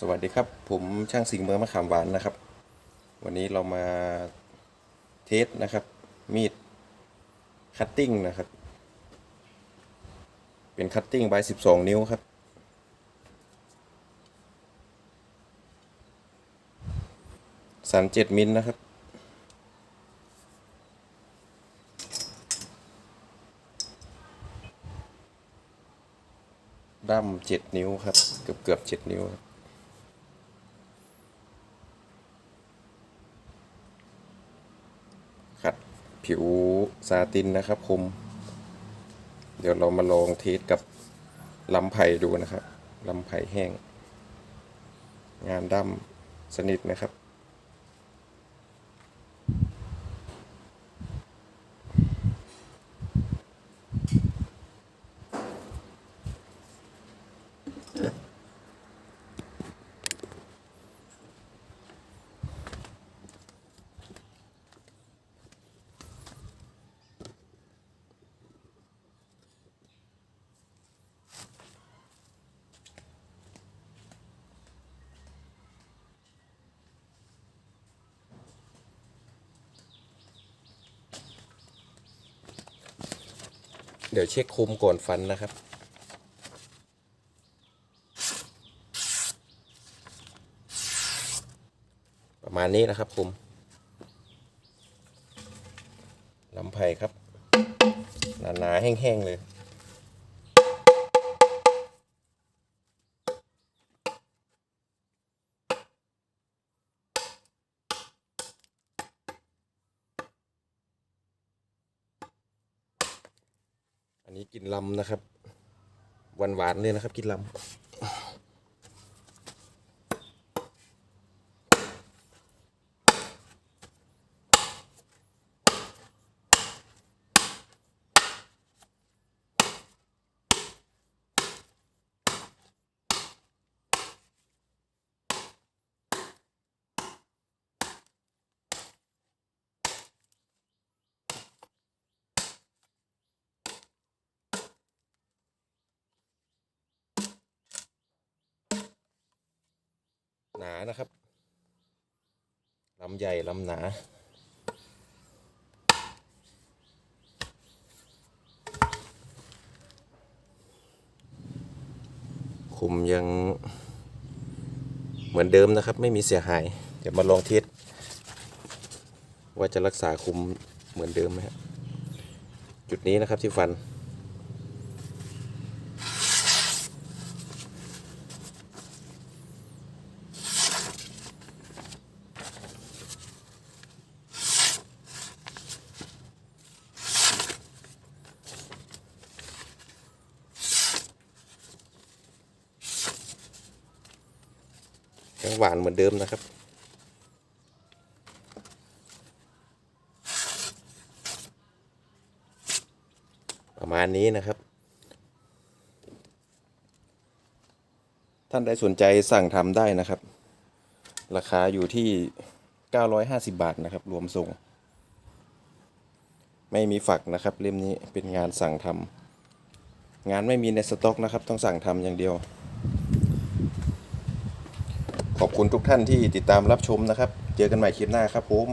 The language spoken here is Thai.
สวัสดีครับ ผมช่างสิงห์เมืองมะขามหวานนะครับ วันนี้เรามาเทสนะครับ มีดคัตติ้งนะครับ เป็นคัตติ้งใบ12นิ้วครับสัน7มิลนะครับ ด้าม7นิ้วครับ เกือบเกือบ7นิ้วครับ ขัดผิวซาตินนะครับคมเดี๋ยวเรามาลองเทสกับลำไผ่ดูนะครับลำไผ่แห้ง งานดำสนิทนะครับ เดี๋ยวเช็คคุมก่อนฟันนะครับ ประมาณนี้นะครับคุมลำไผ่ครับหนาๆแห้งๆเลย อันนี้กินลำนะครับหวานๆเลยนะครับ กินลำห นานะครับลำใหญ่ลำหนาคุมยังเหมือนเดิมนะครับ ไม่มีเสียหาย เดี๋ยวมาลองเทสว่าจะรักษาคุมเหมือนเดิมไหมครับจุดนี้นะครับที่ฟัน ยังหวานเหมือนเดิมนะครับ ประมาณนี้นะครับ ท่านใดสนใจสั่งทำได้นะครับ ราคาอยู่ที่ 950 บาทนะครับ รวมส่ง ไม่มีฝักนะครับ เล่มนี้เป็นงานสั่งทำงานไม่มีในสต็อกนะครับ ต้องสั่งทำอย่างเดียว ขอบคุณทุกท่านที่ติดตามรับชมนะครับ เจอกันใหม่คลิปหน้าครับผม